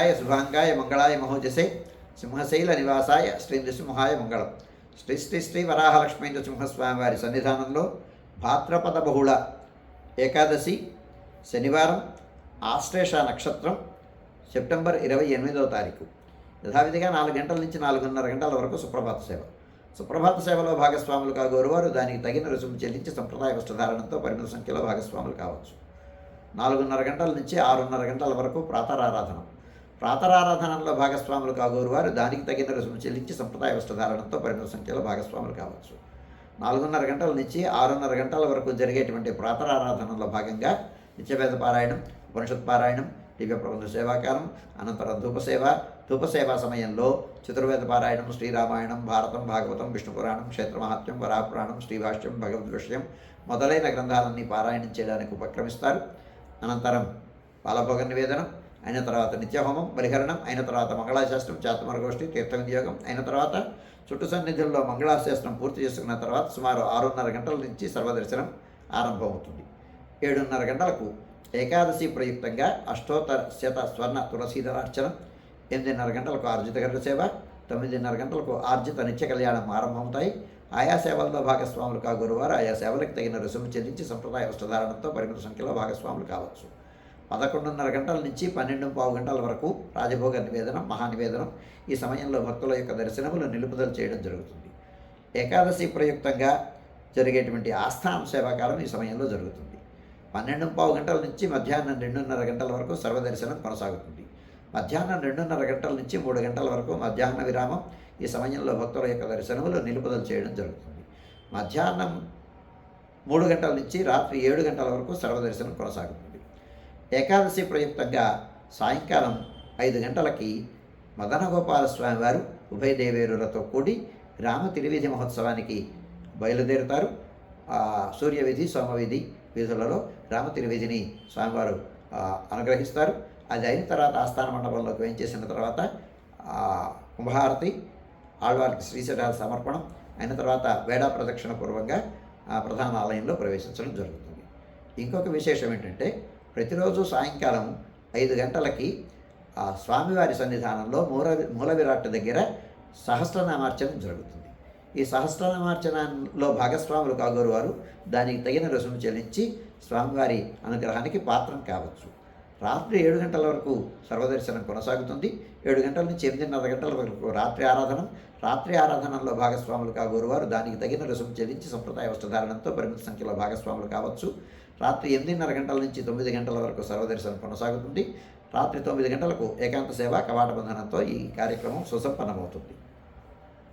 శ్రీకాంతాయ శుభాంగాయ మంగళాయ మహోజసే సింహశైల నివాసాయ శ్రీ నృసింహాయ మంగళం. శ్రీ శ్రీ శ్రీ వరాహలక్ష్మీ నృసింహస్వామి వారి సన్నిధానంలో భాద్రపద బహుళ ఏకాదశి శనివారం ఆశ్లేష నక్షత్రం సెప్టెంబర్ ఇరవై ఎనిమిదవ తారీఖు. యథావిధిగా నాలుగు గంటల నుంచి నాలుగున్నర గంటల వరకు సుప్రభాత సేవ. సుప్రభాత సేవలో భాగస్వాములు కాగోరువారు దానికి తగిన రుసుము చెల్లించి సంప్రదాయ వస్త్రధారణతో పరిమిత సంఖ్యలో భాగస్వాములు కావచ్చు. నాలుగున్నర గంటల నుంచి ఆరున్నర గంటల వరకు ప్రాతరారాధన. ప్రాతరారాధనలో భాగస్వాములు కాగోరు వారు దానికి తగిన రుసుము చెల్లించి సంప్రదాయ వస్త్రధారణతో పరిమిత సంఖ్యలో భాగస్వాములు కావచ్చు. నాలుగున్నర గంటల నుంచి ఆరున్నర గంటల వరకు జరిగేటువంటి ప్రాతరారాధనలో భాగంగా నిత్యవేద పారాయణం ఉపనిషత్ పారాయణం దివ్య ప్రబంధ సేవాకాలం అనంతరం ధూపసేవ ధూపసేవ సమయంలో చతుర్వేద పారాయణం శ్రీరామాయణం భారతం భాగవతం విష్ణు పురాణం క్షేత్రమహాత్మ్యం వరాపురాణం శ్రీభాష్యం భగవద్ విషయం మొదలైన గ్రంథాలన్నీ పారాయణం చేయడానికి ఉపక్రమిస్తారు. అనంతరం పాలభోగ నివేదనం అయిన తర్వాత నిత్యహోమం పరిహరణం అయిన తర్వాత మంగళాశాస్త్రం చాతమరగోష్ఠి తీర్థవినియోగం అయిన తర్వాత చుట్టు సన్నిధుల్లో మంగళాశాస్త్రం పూర్తి చేసుకున్న తర్వాత సుమారు ఆరున్నర గంటల నుంచి సర్వదర్శనం ఆరంభమవుతుంది. ఏడున్నర గంటలకు ఏకాదశి ప్రయుక్తంగా అష్టోత్తర శత స్వర్ణ తులసీధరార్చనం ఎనిమిదిన్నర గంటలకు ఆర్జిత గంట సేవ తొమ్మిదిన్నర గంటలకు ఆర్జిత నిత్య కళ్యాణం ఆరంభమవుతాయి. ఆయా సేవల్లో భాగస్వాములు కాగురువారు ఆయా సేవలకు తగిన రుసుము చెల్లించి సంప్రదాయ వస్త్రధారణతో పరిమిత సంఖ్యలో భాగస్వాములు కావచ్చు. పదకొండున్నర గంటల నుంచి పన్నెండు పావు గంటల వరకు రాజభోగ నివేదనం మహానివేదనం ఈ సమయంలో భక్తుల యొక్క దర్శనములు నిలుపుదల చేయడం జరుగుతుంది. ఏకాదశి ప్రయుక్తంగా జరిగేటువంటి ఆస్థానం సేవాకాలం ఈ సమయంలో జరుగుతుంది. పన్నెండు పావు గంటల నుంచి మధ్యాహ్నం రెండున్నర గంటల వరకు సర్వదర్శనం కొనసాగుతుంది. మధ్యాహ్నం రెండున్నర గంటల నుంచి మూడు గంటల వరకు మధ్యాహ్న విరామం ఈ సమయంలో భక్తుల యొక్క దర్శనములు నిలుపుదల చేయడం జరుగుతుంది. మధ్యాహ్నం మూడు గంటల నుంచి రాత్రి ఏడు గంటల వరకు సర్వదర్శనం కొనసాగుతుంది. ఏకాదశి ప్రయుక్తంగా సాయంకాలం ఐదు గంటలకి మదనగోపాల స్వామివారు వారు కూడి రామ తిరువిధి మహోత్సవానికి బయలుదేరుతారు. సూర్యవిధి సోమవిధి వీధులలో రామ తిరువిధిని స్వామివారు అనుగ్రహిస్తారు. అది అయిన తర్వాత ఆస్థాన మండపంలోకి వేయించేసిన తర్వాత కుంభహారతి ఆళ్వారికి శ్రీశటాల సమర్పణం అయిన తర్వాత వేడా ప్రదక్షిణ పూర్వంగా ప్రధాన ఆలయంలో ప్రవేశించడం జరుగుతుంది. ఇంకొక విశేషం ఏంటంటే ప్రతిరోజు సాయంకాలం ఐదు గంటలకి ఆ స్వామివారి సన్నిధానంలో మూల మూల విరాట్ దగ్గర సహస్రనామార్చన జరుగుతుంది. ఈ సహస్రనామార్చనలో భాగస్వాములు కాగోరు వారు దానికి తగిన రుసుము చెల్లించి స్వామివారి అనుగ్రహానికి పాత్రం కావచ్చు. రాత్రి ఏడు గంటల వరకు సర్వదర్శనం కొనసాగుతుంది. ఏడు గంటల నుంచి ఎనిమిదిన్నర గంటల వరకు రాత్రి ఆరాధన రాత్రి ఆరాధనలో భాగస్వాములు కాగోరు వారు దానికి తగిన రుసుము చెల్లించి సంప్రదాయ వస్త్రధారణంతో పరిమిత సంఖ్యలో భాగస్వాములు కావచ్చు. రాత్రి ఎనిమిదిన్నర గంటల నుంచి తొమ్మిది గంటల వరకు సర్వదర్శనం కొనసాగుతుంది. రాత్రి తొమ్మిది గంటలకు ఏకాంత సేవ కవాట బంధనంతో ఈ కార్యక్రమం సుసంపన్నమవుతుంది.